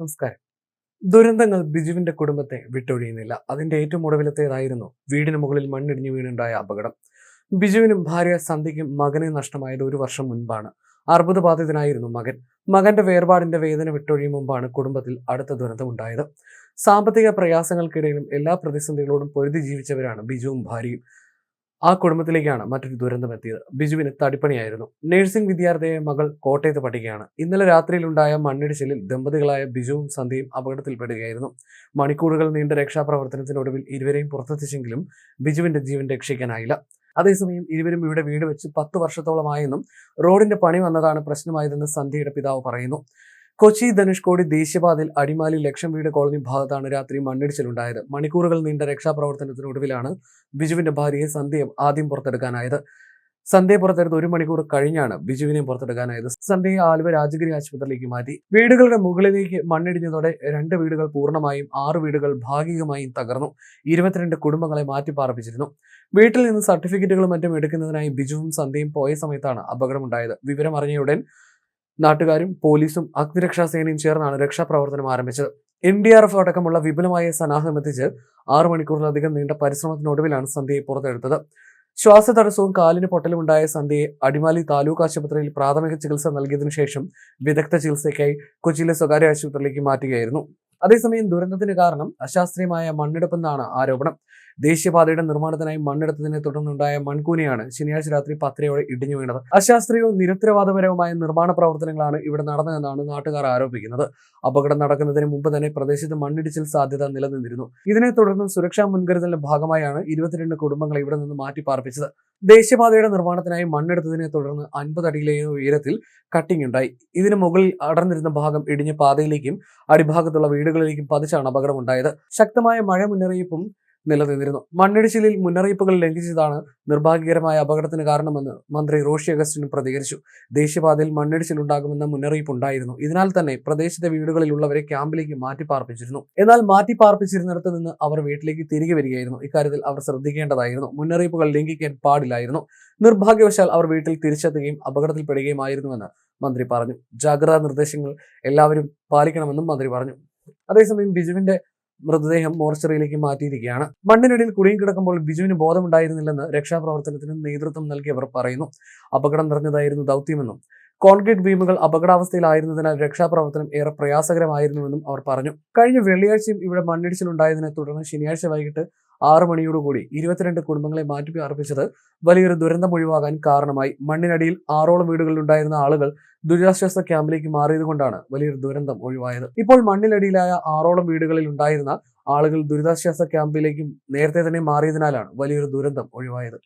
നമസ്കാരം. ദുരന്തങ്ങൾ ബിജുവിന്റെ കുടുംബത്തെ വിട്ടൊഴിയുന്നില്ല. അതിന്റെ ഏറ്റവും ഒടുവിലത്തേതായിരുന്നു വീടിന് മുകളിൽ മണ്ണിടിഞ്ഞു വീണുണ്ടായ അപകടം. ബിജുവിനും ഭാര്യ സന്ധ്യയ്ക്കും മകനെ നഷ്ടമായത് ഒരു വർഷം മുൻപാണ്. അർബുദബാധിതനായിരുന്നു മകൻ. മകന്റെ വേർപാടിന്റെ വേദന വിട്ടൊഴിയും മുമ്പാണ് കുടുംബത്തിൽ അടുത്ത ദുരന്തമുണ്ടായത് സാമ്പത്തിക പ്രയാസങ്ങൾക്കിടയിലും എല്ലാ പ്രതിസന്ധികളോടും പൊരുതി ജീവിച്ചവരാണ് ബിജുവും ഭാര്യയും. ആ കുടുംബത്തിലേക്കാണ് മറ്റൊരു ദുരന്തം എത്തിയത്. ബിജുവിന് തടിപ്പണിയായിരുന്നു. നഴ്സിംഗ് വിദ്യാർത്ഥിയെ മകൾ കോട്ടയത്ത് പഠിക്കുകയാണ്. ഇന്നലെ രാത്രിയിലുണ്ടായ മണ്ണിടിച്ചിലിൽ ദമ്പതികളായ ബിജുവും സന്ധ്യയും അപകടത്തിൽപ്പെടുകയായിരുന്നു. മണിക്കൂറുകൾ നീണ്ട രക്ഷാപ്രവർത്തനത്തിനൊടുവിൽ ഇരുവരെയും പുറത്തെത്തിച്ചെങ്കിലും ബിജുവിന്റെ ജീവൻ രക്ഷിക്കാനായില്ല. അതേസമയം ഇരുവരും ഇവിടെ വീട് വെച്ച് പത്ത് വർഷത്തോളമായെന്നും റോഡിന്റെ പണി വന്നതാണ് പ്രശ്നമായതെന്ന് സന്ധ്യയുടെ പിതാവ് പറയുന്നു. കൊച്ചി ധനുഷ്കോടി ദേശീയപാതയിൽ അടിമാലി ലക്ഷം വീട് കോളനി ഭാഗത്താണ് രാത്രി മണ്ണിടിച്ചിലുണ്ടായത്. മണിക്കൂറുകൾ നീണ്ട രക്ഷാപ്രവർത്തനത്തിനൊടുവിലാണ് ബിജുവിന്റെ ഭാര്യയെ സന്ധ്യ ആദ്യം പുറത്തെടുക്കാനായത്. സന്ധ്യ പുറത്തെടുത്ത് ഒരു മണിക്കൂർ കഴിഞ്ഞാണ് ബിജുവിനെ പുറത്തെടുക്കാനായത്. സന്ധ്യയെ ആലുവ രാജഗിരി ആശുപത്രിയിലേക്ക് മാറ്റി. വീടുകളുടെ മുകളിലേക്ക് മണ്ണിടിഞ്ഞതോടെ രണ്ട് വീടുകൾ പൂർണമായും ആറ് വീടുകൾ ഭാഗികമായും തകർന്നു. ഇരുപത്തിരണ്ട് കുടുംബങ്ങളെ മാറ്റിപ്പാർപ്പിച്ചിരുന്നു. വീട്ടിൽ നിന്ന് സർട്ടിഫിക്കറ്റുകളും മറ്റും എടുക്കുന്നതിനായി ബിജുവും സന്ധ്യയും പോയ സമയത്താണ് അപകടമുണ്ടായത്. വിവരം അറിഞ്ഞയുടൻ നാട്ടുകാരും പോലീസും അഗ്നിരക്ഷാ സേനയും ചേർന്നാണ് രക്ഷാപ്രവർത്തനം ആരംഭിച്ചത്. എൻ ഡി ആർ എഫ് അടക്കമുള്ള വിപുലമായ സന്നാഹം എത്തിച്ച് ആറു മണിക്കൂറിലധികം നീണ്ട പരിശ്രമത്തിനൊടുവിലാണ് സന്ധ്യയെ പുറത്തെടുത്തത്. ശ്വാസതടസ്സവും കാലിന് പൊട്ടലും ഉണ്ടായ സന്ധ്യയെ അടിമാലി താലൂക്ക് ആശുപത്രിയിൽ പ്രാഥമിക ചികിത്സ നൽകിയതിനു ശേഷം വിദഗ്ധ ചികിത്സയ്ക്കായി കൊച്ചിയിലെ സ്വകാര്യ ആശുപത്രിയിലേക്ക് മാറ്റുകയായിരുന്നു. അതേസമയം ദുരന്തത്തിന് കാരണം അശാസ്ത്രീയമായ മണ്ണെടുപ്പെന്നാണ് ആരോപണം. ദേശീയപാതയുടെ നിർമ്മാണത്തിനായി മണ്ണെടുത്തതിനെ തുടർന്നുണ്ടായ മൺകൂനയാണ് ശനിയാഴ്ച രാത്രി പത്തരയോടെ ഇടിഞ്ഞു വീണത്. അശാസ്ത്രീയവും നിരുത്തരവാദപരവുമായ നിർമ്മാണ പ്രവർത്തനങ്ങളാണ് ഇവിടെ നടന്നതെന്നാണ് നാട്ടുകാർ ആരോപിക്കുന്നത്. അപകടം നടക്കുന്നതിന് മുമ്പ് തന്നെ പ്രദേശത്ത് മണ്ണിടിച്ചിൽ സാധ്യത നിലനിന്നിരുന്നു. ഇതിനെ തുടർന്ന് സുരക്ഷാ മുൻകരുതലിന്റെ ഭാഗമായാണ് ഇരുപത്തിരണ്ട് കുടുംബങ്ങളെ ഇവിടെ നിന്ന് മാറ്റി പാർപ്പിച്ചത് ദേശീയപാതയുടെ നിർമ്മാണത്തിനായി മണ്ണെടുത്തതിനെ തുടർന്ന് അൻപത് അടിയിലേറെ ഉയരത്തിൽ കട്ടിംഗ് ഉണ്ടായി. ഇതിന് മുകളിൽ അടർന്നിരുന്ന ഭാഗം ഇടിഞ്ഞ് പാതയിലേക്കും അടിഭാഗത്തുള്ള വീടുകളിലേക്കും പതിച്ചാണ് അപകടമുണ്ടായത്. ശക്തമായ മഴ മുന്നറിയിപ്പും നിലനിന്നിരുന്നു. മണ്ണിടിച്ചിലിൽ മുന്നറിയിപ്പുകൾ ലംഘിച്ചതാണ് നിർഭാഗ്യകരമായ അപകടത്തിന് കാരണമെന്ന് മന്ത്രി റോഷി അഗസ്റ്റിൻ പ്രതികരിച്ചു. ദേശീയപാതയിൽ മണ്ണിടിച്ചിൽ ഉണ്ടാകുമെന്ന മുന്നറിയിപ്പ് ഉണ്ടായിരുന്നു ഇതിനാൽ തന്നെ പ്രദേശത്തെ വീടുകളിലുള്ളവരെ ക്യാമ്പിലേക്ക് മാറ്റി പാർപ്പിച്ചിരുന്നു എന്നാൽ മാറ്റി പാർപ്പിച്ചിരുന്നിടത്ത് നിന്ന് അവർ വീട്ടിലേക്ക് തിരികെ വരികയായിരുന്നു. ഇക്കാര്യത്തിൽ അവർ ശ്രദ്ധിക്കേണ്ടതായിരുന്നു. മുന്നറിയിപ്പുകൾ ലംഘിക്കാൻ പാടില്ലായിരുന്നു. നിർഭാഗ്യവശാൽ അവർ വീട്ടിൽ തിരിച്ചെത്തുകയും അപകടത്തിൽപ്പെടുകയുമായിരുന്നുവെന്ന് മന്ത്രി പറഞ്ഞു. ജാഗ്രതാ നിർദ്ദേശങ്ങൾ എല്ലാവരും പാലിക്കണമെന്നും മന്ത്രി പറഞ്ഞു. അതേസമയം ബിജുവിന്റെ മൃതദേഹം മോർച്ചറിയിലേക്ക് മാറ്റിയിരിക്കുകയാണ്. മണ്ണിനടിയിൽ കുടുങ്ങി കിടക്കുമ്പോൾ ബിജുവിന് ബോധമുണ്ടായിരുന്നില്ലെന്ന് രക്ഷാപ്രവർത്തനത്തിന് നേതൃത്വം നൽകിയവർ പറയുന്നു. അപകടം നിറഞ്ഞതായിരുന്നു ദൗത്യമെന്നും കോൺക്രീറ്റ് ബീമുകൾ അപകടാവസ്ഥയിലായിരുന്നതിനാൽ രക്ഷാപ്രവർത്തനം ഏറെ പ്രയാസകരമായിരുന്നുവെന്നും അവർ പറഞ്ഞു. കഴിഞ്ഞ വെള്ളിയാഴ്ചയും ഇവിടെ മണ്ണിടിച്ചിലുണ്ടായതിനെ തുടർന്ന് ശനിയാഴ്ച വൈകിട്ട് ആറു മണിയോടുകൂടി ഇരുപത്തിരണ്ട് കുടുംബങ്ങളെ മാറ്റി അർപ്പിച്ചത് വലിയൊരു ദുരന്തം ഒഴിവാകാൻ കാരണമായി. മണ്ണിനടിയിൽ ആറോളം വീടുകളിലുണ്ടായിരുന്ന ആളുകൾ ദുരിതാശ്വാസ ക്യാമ്പിലേക്ക് മാറിയതുകൊണ്ടാണ് വലിയൊരു ദുരന്തം ഒഴിവായത്. ഇപ്പോൾ മണ്ണിനടിയിലായ ആറോളം വീടുകളിൽ ഉണ്ടായിരുന്ന ആളുകൾ ദുരിതാശ്വാസ ക്യാമ്പിലേക്കും നേരത്തെ തന്നെ മാറിയതിനാലാണ് വലിയൊരു ദുരന്തം ഒഴിവായത്.